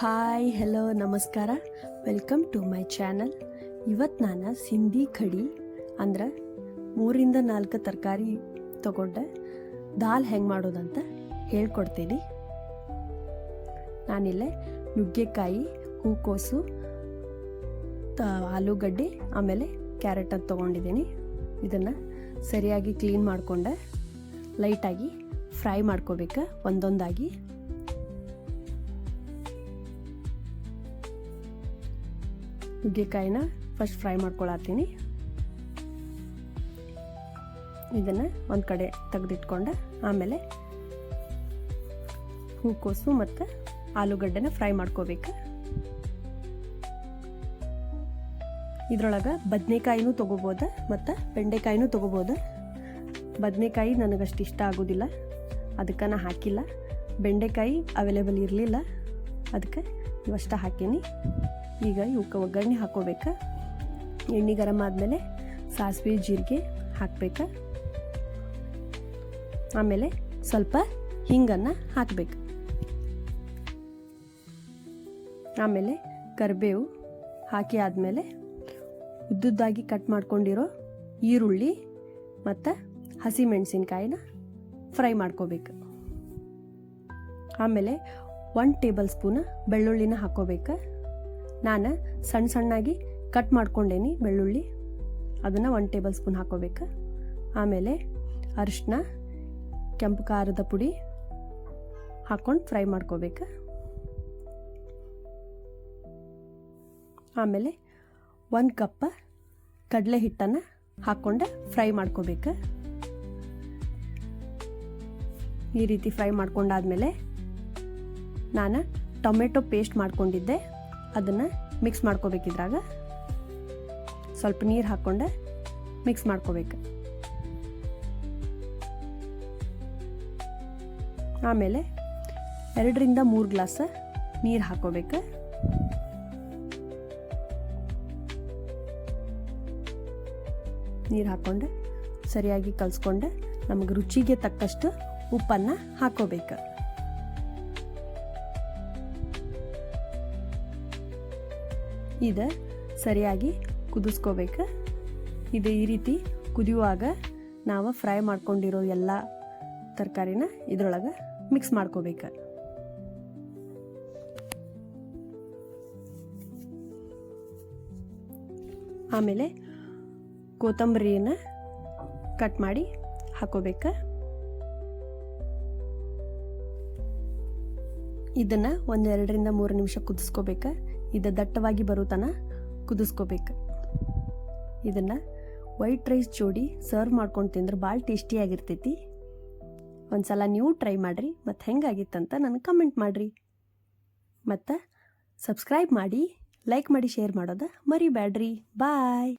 Hi hello ನಮಸ್ಕಾರ. Welcome to my channel ಇವತ್ತು ನಾನು ಸಿಂಧಿ ಕಡಿ ಅಂದ್ರೆ ಮೂರಿಂದ ನಾಲ್ಕು ತರಕಾರಿ ತಗೊಂಡೆ. ದಾಲ್ ಹೆಂಗೆ ಮಾಡೋದಂತ ಹೇಳ್ಕೊಡ್ತೀನಿ. ನಾನಿಲ್ಲೇ ನುಗ್ಗೆಕಾಯಿ, ಹೂಕೋಸು, ತ, ಆಲೂಗಡ್ಡೆ, ಆಮೇಲೆ ಕ್ಯಾರೆಟ್ ತೊಗೊಂಡಿದ್ದೀನಿ. ಇದನ್ನು ಸರಿಯಾಗಿ ಕ್ಲೀನ್ ಮಾಡಿಕೊಂಡೆ. ಲೈಟಾಗಿ ಫ್ರೈ ಮಾಡ್ಕೋಬೇಕು ಒಂದೊಂದಾಗಿ. ನುಗ್ಗೆಕಾಯಿನ ಫಸ್ಟ್ ಫ್ರೈ ಮಾಡ್ಕೊಳತ್ತೀನಿ. ಇದನ್ನು ಒಂದು ಕಡೆ ತೆಗೆದಿಟ್ಕೊಂಡು. ಆಮೇಲೆ ಹೂಕೋಸು ಮತ್ತು ಆಲೂಗಡ್ಡೆನ ಫ್ರೈ ಮಾಡ್ಕೋಬೇಕು. ಇದ್ರೊಳಗೆ ಬದನೆಕಾಯಿನೂ ತೊಗೋಬೋದು ಮತ್ತು ಬೆಂಡೆಕಾಯಿನೂ ತೊಗೋಬೋದು. ಬದನೆಕಾಯಿ ನನಗಷ್ಟು ಇಷ್ಟ ಆಗೋದಿಲ್ಲ. ಅದಕ್ಕೆ ನಾ ಹಾಕಿಲ್ಲ. ಬೆಂಡೆಕಾಯಿ ಅವೈಲೇಬಲ್ ಇರಲಿಲ್ಲ. ಅದಕ್ಕೆ ಇವಷ್ಟ ಹಾಕೀನಿ ಈಗ ಇವಕ್ಕೆ ಒಗ್ಗರಣೆ ಹಾಕೋಬೇಕು ಎಣ್ಣೆ ಗರಂ ಆದಮೇಲೆ ಸಾಸಿವೆ, ಜೀರಿಗೆ ಹಾಕಬೇಕು. ಆಮೇಲೆ ಸ್ವಲ್ಪ ಹಿಂಗನ್ನು ಹಾಕಬೇಕು. ಆಮೇಲೆ ಕರಿಬೇವು ಹಾಕಿ ಆದಮೇಲೆ ಉದ್ದುದ್ದಾಗಿ ಕಟ್ ಮಾಡ್ಕೊಂಡಿರೋ ಈರುಳ್ಳಿ ಮತ್ತು ಹಸಿಮೆಣಸಿನ್ಕಾಯಿನ ಫ್ರೈ ಮಾಡ್ಕೋಬೇಕು. ಆಮೇಲೆ ಒನ್ ಟೇಬಲ್ ಸ್ಪೂನ್ ಬೆಳ್ಳುಳ್ಳಿನ ಹಾಕೋಬೇಕು ನಾನು ಸಣ್ಣ ಸಣ್ಣಾಗಿ ಕಟ್ ಮಾಡ್ಕೊಂಡೇನಿ ಬೆಳ್ಳುಳ್ಳಿ. ಅದನ್ನು ಒನ್ ಟೇಬಲ್ ಸ್ಪೂನ್ ಹಾಕೋಬೇಕು. ಆಮೇಲೆ ಅರಿಶಿನ ಕೆಂಪು ಖಾರದ ಪುಡಿ ಹಾಕ್ಕೊಂಡು ಫ್ರೈ ಮಾಡ್ಕೋಬೇಕು. ಆಮೇಲೆ ಒಂದು ಕಪ್ಪ ಕಡಲೆ ಹಿಟ್ಟನ್ನು ಹಾಕ್ಕೊಂಡು ಫ್ರೈ ಮಾಡ್ಕೋಬೇಕು. ಈ ರೀತಿ ಫ್ರೈ ಮಾಡ್ಕೊಂಡಾದ್ಮೇಲೆ ನಾನು ಟೊಮೆಟೊ ಪೇಸ್ಟ್ ಮಾಡ್ಕೊಂಡಿದ್ದೆ. ಅದನ್ನು ಮಿಕ್ಸ್ ಮಾಡ್ಕೋಬೇಕಿದ್ರಾಗ ಸ್ವಲ್ಪ ನೀರು ಹಾಕ್ಕೊಂಡೆ ಮಿಕ್ಸ್ ಮಾಡ್ಕೋಬೇಕು. ಆಮೇಲೆ ಎರಡರಿಂದ ಮೂರು ಗ್ಲಾಸ್ ನೀರು ಹಾಕೋಬೇಕು. ನೀರು ಹಾಕ್ಕೊಂಡು ಸರಿಯಾಗಿ ಕಲಿಸ್ಕೊಂಡು, ನಮಗೆ ರುಚಿಗೆ ತಕ್ಕಷ್ಟು ಉಪ್ಪನ್ನು ಹಾಕೋಬೇಕು. ಇದು. ಸರಿಯಾಗಿ ಕುದಿಸ್ಕೋಬೇಕು. ಇದು ಈ ರೀತಿ ಕುದಿಯುವಾಗ ನಾವು ಫ್ರೈ ಮಾಡ್ಕೊಂಡಿರೋ ಎಲ್ಲ ತರಕಾರಿನ ಇದ್ರೊಳಗೆ ಮಿಕ್ಸ್ ಮಾಡ್ಕೋಬೇಕು. ಆಮೇಲೆ ಕೊತ್ತಂಬರಿಯನ್ನು ಕಟ್ ಮಾಡಿ ಹಾಕೋಬೇಕು. ಇದನ್ನು ಒಂದೆರಡರಿಂದ ಮೂರು ನಿಮಿಷ ಕುದಿಸ್ಕೋಬೇಕು. ಇದು ದಟ್ಟವಾಗಿ ಬರೋ ತನ ಕುದಿಸ್ಕೋಬೇಕು. ಇದನ್ನು ವೈಟ್ ರೈಸ್ ಜೋಡಿ ಸರ್ವ್ ಮಾಡ್ಕೊಂಡು ತಿಂದ್ರೆ ಭಾಳ ಟೇಸ್ಟಿಯಾಗಿರ್ತೈತಿ ಒಂದು ಸಲ ನೀವು ಟ್ರೈ ಮಾಡಿರಿ, ಮತ್ತು ಹೆಂಗಾಗಿತ್ತಂತ ನನಗೆ ಕಮೆಂಟ್ ಮಾಡಿರಿ. ಮತ್ತು ಸಬ್ಸ್ಕ್ರೈಬ್ ಮಾಡಿ ಲೈಕ್ ಮಾಡಿ ಶೇರ್ ಮಾಡೋದ ಮರಿಬೇಡ್ರಿ ಬಾಯ್